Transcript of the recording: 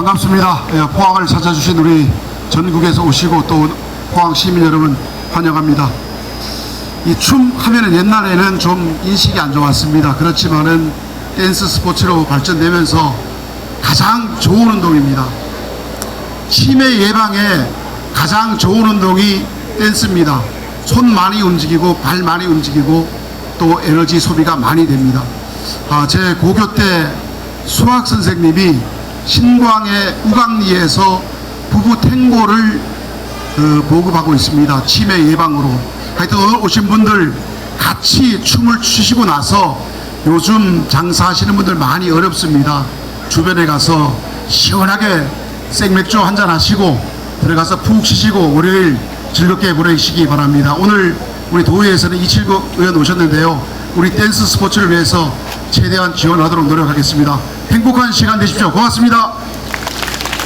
반갑습니다. 예, 포항을 찾아주신 우리 전국에서 오시고 또 포항 시민 여러분 환영합니다. 이 춤 하면은 옛날에는 좀 인식이 안 좋았습니다. 그렇지만은 댄스 스포츠로 발전되면서 가장 좋은 운동입니다. 치매 예방에 가장 좋은 운동이 댄스입니다. 손 많이 움직이고 발 많이 움직이고 또 에너지 소비가 많이 됩니다. 아, 제 고교 때 수학 선생님이 신광의 우강리에서 부부 탱고를 그 보급하고 있습니다. 치매 예방으로. 하여튼 오신 분들 같이 춤을 추시고 나서 요즘 장사하시는 분들 많이 어렵습니다. 주변에 가서 시원하게 생맥주 한잔 하시고 들어가서 푹 쉬시고 월요일 즐겁게 보내시기 바랍니다. 오늘 우리 도의에서는 이칠구 의원 오셨는데요. 우리 댄스 스포츠를 위해서 최대한 지원하도록 노력하겠습니다. 행복한 시간 되십시오. 고맙습니다.